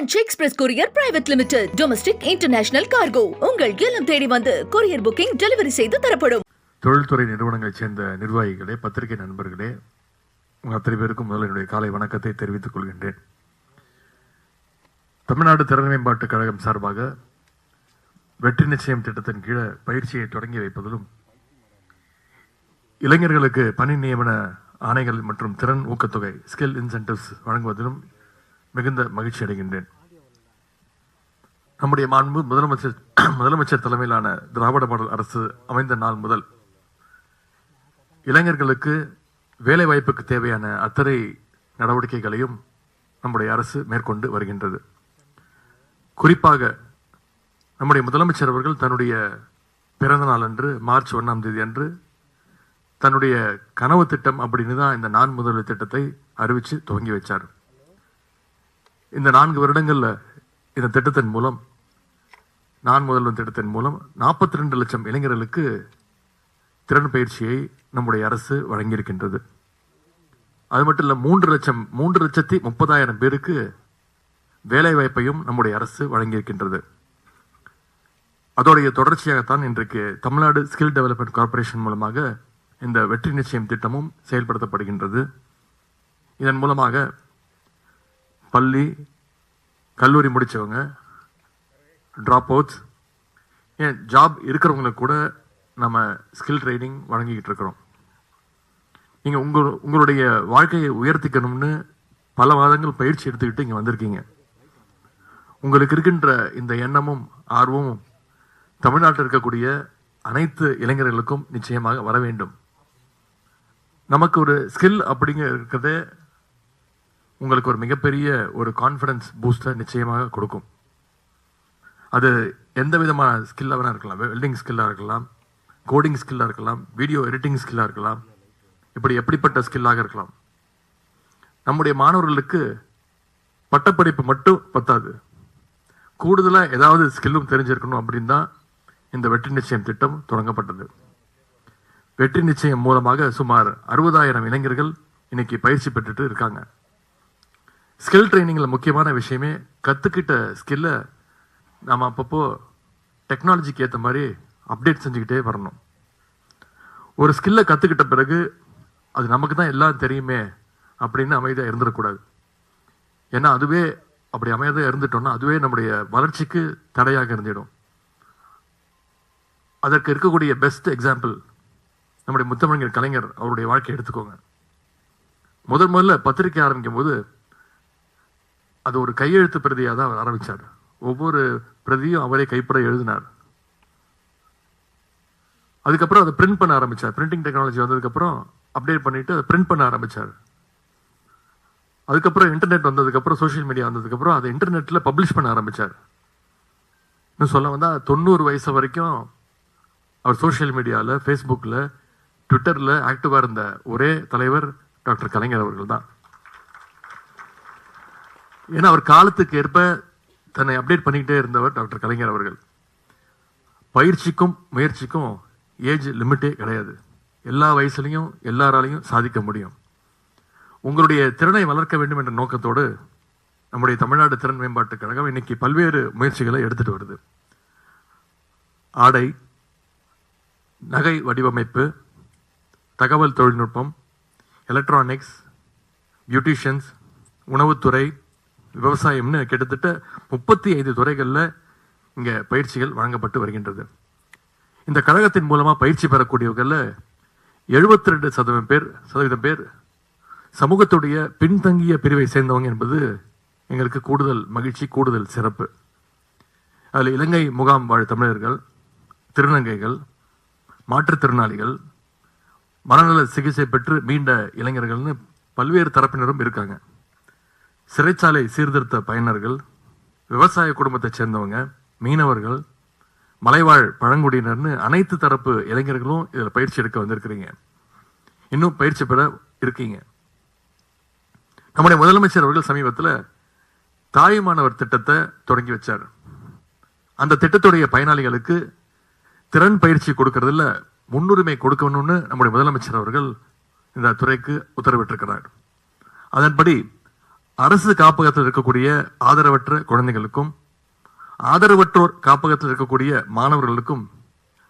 Franch express courier private limited domestic international cargo உங்கள் இல்லம் தேடி வந்து கொரியர் புக்கிங் டெலிவரி செய்து தரப்படும். தொழில்துறை நிறுவனங்களைச் சேர்ந்த நிர்வாகிகளே பத்திரிகை நண்பர்களே உங்கள் அத்தனை பேருக்கும் முதல்ல என்னுடைய காலை வணக்கத்தை தெரிவித்துக் கொள்கின்றேன். தமிழ்நாடு திறன் மேம்பாட்டுக் கழகம் சார்பாக வெற்றி நிச்சயம் திட்டத்தின் கீழே பயிற்சியை தொடங்கி வைப்பதிலும் இளைஞர்களுக்கு பணி நியமன ஆணைகள் மற்றும் திறன் ஊக்கத்தொகை ஸ்கில் இன்சென்டிவ்ஸ் வழங்குவதிலும் மிகுந்த மகிழ்ச்சி அடைகின்றேன். நம்முடைய மாண்பு முதலமைச்சர் முதலமைச்சர் தலைமையிலான திராவிட மாடல் அரசு அமைந்த நாள் முதல் இளைஞர்களுக்கு வேலை வாய்ப்புக்கு தேவையான அத்தனை நடவடிக்கைகளையும் நம்முடைய அரசு மேற்கொண்டு வருகின்றது. குறிப்பாக நம்முடைய முதலமைச்சர் அவர்கள் தன்னுடைய பிறந்த நாள் அன்று மார்ச் ஒன்றாம் தேதி அன்று தன்னுடைய கனவு திட்டம் அப்படின்னு தான் இந்த நான் முதல்வர் திட்டத்தை அறிவித்து துவங்கி வச்சார். இந்த நான்கு வருடங்களில் இந்த திட்டத்தின் மூலம் நான் முதல்வன் திட்டத்தின் மூலம் நாற்பத்தி ரெண்டு லட்சம் இளைஞர்களுக்கு திறன் பயிற்சியை நம்முடைய அரசு வழங்கியிருக்கின்றது. அது மட்டும் இல்லை மூன்று லட்சம் மூன்று லட்சத்தி முப்பதாயிரம் பேருக்கு வேலை வாய்ப்பையும் நம்முடைய அரசு வழங்கியிருக்கின்றது. அதோடைய தொடர்ச்சியாகத்தான் இன்றைக்கு தமிழ்நாடு ஸ்கில் டெவலப்மெண்ட் கார்ப்பரேஷன் மூலமாக இந்த வெற்றி நிச்சயம் திட்டமும் செயல்படுத்தப்படுகின்றது. இதன் மூலமாக பள்ளி கல்லூரி முடித்தவங்க ட்ராப் அவுட்ஸ் ஏன் ஜாப் இருக்கிறவங்களுக்கு கூட நம்ம ஸ்கில் ட்ரைனிங் வழங்கிக்கிட்டு இருக்கிறோம். நீங்கள் உங்கள் உங்களுடைய வாழ்க்கையை உயர்த்திக்கணும்னு பல மாதங்கள் பயிற்சி எடுத்துக்கிட்டு இங்கே வந்திருக்கீங்க. உங்களுக்கு இருக்கின்ற இந்த எண்ணமும் ஆர்வமும் தமிழ்நாட்டில் இருக்கக்கூடிய அனைத்து இளைஞர்களுக்கும் நிச்சயமாக வர வேண்டும். நமக்கு ஒரு ஸ்கில் அப்படிங்கிற இருக்கிறதே உங்களுக்கு ஒரு மிகப்பெரிய ஒரு கான்ஃபிடன்ஸ் பூஸ்டர் நிச்சயமாக கொடுக்கும். அது எந்த விதமான ஸ்கில்லாக வேணா இருக்கலாம். வெல்டிங் ஸ்கில்லாக இருக்கலாம் கோடிங் ஸ்கில்லாக இருக்கலாம் வீடியோ எடிட்டிங் ஸ்கில்லாக இருக்கலாம் இப்படி எப்படிப்பட்ட ஸ்கில்லாக இருக்கலாம். நம்முடைய மாணவர்களுக்கு பட்டப்படிப்பு மட்டும் பத்தாது. கூடுதலாக ஏதாவது ஸ்கில்லும் தெரிஞ்சிருக்கணும் அப்படின்னு தான் இந்த வெற்றி நிச்சயம் திட்டம் தொடங்கப்பட்டது. வெற்றி நிச்சயம் மூலமாக சுமார் அறுபதாயிரம் இளைஞர்கள் இன்னைக்கு பயிற்சி பெற்றுட்டு இருக்காங்க. ஸ்கில் ட்ரைனிங்கில் முக்கியமான விஷயமே கற்றுக்கிட்ட ஸ்கில்லை நாம் அப்பப்போ டெக்னாலஜிக்கு ஏற்ற மாதிரி அப்டேட் செஞ்சுக்கிட்டே வரணும். ஒரு ஸ்கில்லை கற்றுக்கிட்ட பிறகு அது நமக்கு தான் எல்லாம் தெரியுமே அப்படின்னு அமைதியாக இருந்துடக்கூடாது. ஏன்னா அதுவே அப்படி அமைதியாக இருந்துட்டோம்னா அதுவே நம்முடைய வளர்ச்சிக்கு தடையாக இருந்திடும். அதற்கு இருக்கக்கூடிய பெஸ்ட் எக்ஸாம்பிள் நம்முடைய முத்தமிழர் கலைஞர் அவருடைய வாழ்க்கையை எடுத்துக்கோங்க. முதல் முதல்ல பத்திரிக்கை ஆரம்பிக்கும் போது அது ஒரு கையெழுத்து பிரதியாக தான் அவர் ஆரம்பிச்சார். ஒவ்வொரு பிரதியும் அவரே கைப்பட எழுதினார். அதுக்கப்புறம் அதை பிரிண்ட் பண்ண ஆரம்பிச்சார். பிரிண்டிங் டெக்னாலஜி வந்ததுக்கப்புறம் அப்டேட் பண்ணிட்டு அதை பிரிண்ட் பண்ண ஆரம்பிச்சார். அதுக்கப்புறம் இன்டர்நெட் வந்ததுக்கப்புறம் சோஷியல் மீடியா வந்ததுக்கப்புறம் அதை இன்டர்நெட்டில் பப்ளிஷ் பண்ண ஆரம்பிச்சார். இன்னும் சொல்ல வந்தால் தொண்ணூறு வயசு வரைக்கும் அவர் சோஷியல் மீடியாவில் ஃபேஸ்புக்கில் ட்விட்டரில் ஆக்டிவாக இருந்த ஒரே தலைவர் டாக்டர் கலைஞர் அவர்கள் தான். ஏன்னா அவர் காலத்துக்கு ஏற்ப தன்னை அப்டேட் பண்ணிக்கிட்டே இருந்தவர் டாக்டர் கலைஞர் அவர்கள். பயிற்சிக்கும் முயற்சிக்கும் ஏஜ் லிமிட்டே கிடையாது. எல்லா வயசுலையும் எல்லாராலையும் சாதிக்க முடியும். உங்களுடைய திறனை வளர்க்க வேண்டும் என்ற நோக்கத்தோடு நம்முடைய தமிழ்நாடு திறன் மேம்பாட்டு கழகம் இன்னைக்கு பல்வேறு முயற்சிகளை எடுத்துட்டு வருது. ஆடை நகை வடிவமைப்பு தகவல் தொழில்நுட்பம் எலக்ட்ரானிக்ஸ் பியூட்டிஷியன்ஸ் உணவுத்துறை விவசாயம்னு கிட்டத்தட்ட முப்பத்தி ஐந்து துறைகளில் இங்கே பயிற்சிகள் வழங்கப்பட்டு வருகின்றது. இந்த கழகத்தின் மூலமாக பயிற்சி பெறக்கூடியவர்களில் எழுபத்தி ரெண்டு சதவீதம் பேர் சதவீதம் பேர் சமூகத்துடைய பின்தங்கிய பிரிவை சேர்ந்தவங்க என்பது எங்களுக்கு கூடுதல் மகிழ்ச்சி கூடுதல் சிறப்பு. அதில் இலங்கை முகாம் வாழ் தமிழர்கள் திருநங்கைகள் மாற்றுத்திறனாளிகள் மனநல சிகிச்சை பெற்று மீண்ட இளைஞர்கள்னு பல்வேறு தரப்பினரும் இருக்காங்க. சிறைச்சாலை சீர்திருத்த பயனர்கள் விவசாய குடும்பத்தைச் சேர்ந்தவங்க மீனவர்கள் மலைவாழ் பழங்குடியினர்னு அனைத்து தரப்பு இளைஞர்களும் இதில் பயிற்சி எடுக்க வந்திருக்கிறீங்க. இன்னும் பயிற்சி பெற இருக்கீங்க. நம்முடைய முதலமைச்சர் அவர்கள் சமீபத்தில் தாயுமானவர் திட்டத்தை தொடங்கி வச்சார். அந்த திட்டத்துடைய பயனாளிகளுக்கு திறன் பயிற்சி கொடுக்கறதுல முன்னுரிமை கொடுக்கணும்னு நம்முடைய முதலமைச்சர் அவர்கள் இந்த துறைக்கு உத்தரவிட்டிருக்கிறார். அதன்படி அரசு காப்பகத்தில் இருக்கக்கூடிய ஆதரவற்ற குழந்தைகளுக்கும் ஆதரவற்றோர் காப்பகத்தில் இருக்கக்கூடிய மாணவர்களுக்கும்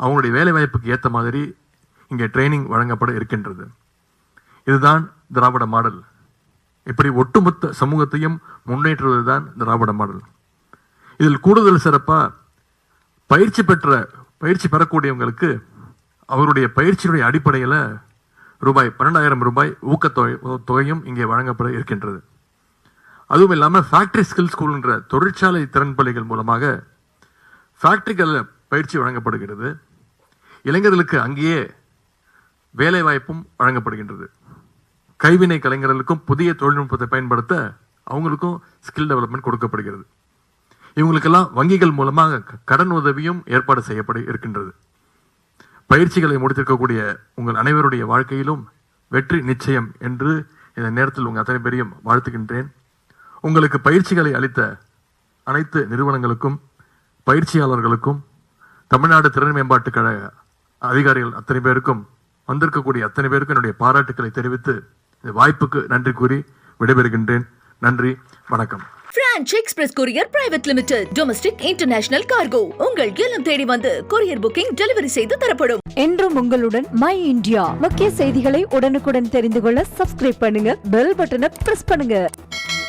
அவங்களுடைய வேலை வாய்ப்புக்கு ஏற்ற மாதிரி இங்கே ட்ரைனிங் வழங்கப்பட இருக்கின்றது. இதுதான் திராவிட மாடல். இப்படி ஒட்டுமொத்த சமூகத்தையும் முன்னேற்றுவது தான் திராவிட மாடல். இதில் கூடுதல் சிறப்பாக பயிற்சி பெற்ற பயிற்சி பெறக்கூடியவங்களுக்கு அவருடைய பயிற்சியுடைய அடிப்படையில் ரூபாய் பன்னெண்டாயிரம் ரூபாய் ஊக்கத்தொகை தொகையும் இங்கே வழங்கப்பட இருக்கின்றது. அதுவும் இல்லாமல் ஃபேக்ட்ரி ஸ்கில் ஸ்கூல்ன்ற தொழிற்சாலை திறன் பள்ளிகள் மூலமாக ஃபேக்ட்ரிகளில் பயிற்சி வழங்கப்படுகிறது. இளைஞர்களுக்கு அங்கேயே வேலைவாய்ப்பும் வழங்கப்படுகின்றது. கைவினை கலைஞர்களுக்கும் புதிய தொழில்நுட்பத்தை பயன்படுத்த அவங்களுக்கும் ஸ்கில் டெவலப்மெண்ட் கொடுக்கப்படுகிறது. இவங்களுக்கெல்லாம் வங்கிகள் மூலமாக க- கடன் உதவியும் ஏற்பாடு செய்யப்பட இருக்கின்றது. பயிற்சிகளை முடித்திருக்கக்கூடிய உங்கள் அனைவருடைய வாழ்க்கையிலும் வெற்றி நிச்சயம் என்று இந்த நேரத்தில் உங்கள் அத்தனை பேரையும் வாழ்த்துகின்றேன். உங்களுக்கு பயிற்சிகளை அளித்த அனைத்து நிறுவனங்களுக்கும் பயிற்சியாளர்களுக்கும் தமிழ்நாடு திறன் மேம்பாட்டு கழக அதிகாரிகள் அத்தனை பேருக்கும் வந்திருக்கக்கூடிய அத்தனை பேருக்கும் என்னுடைய பாராட்டுக்களை தெரிவித்து இந்த வாய்ப்புக்கு நன்றி கூறி விடைபெறுகின்றேன். நன்றி வணக்கம். Franch express courier private limited domestic international cargo உங்கள் இல்லம் தேடி வந்து கொரியர் புக்கிங் டெலிவரி செய்து தரப்படும். என்றும் உங்களுடன் மை இந்தியா முக்கிய செய்திகளை உடனுக்குடன் தெரிந்து கொள்ள சப்ஸ்கிரைப் பண்ணுங்க பெல் பட்டனை பிரஸ் பண்ணுங்க.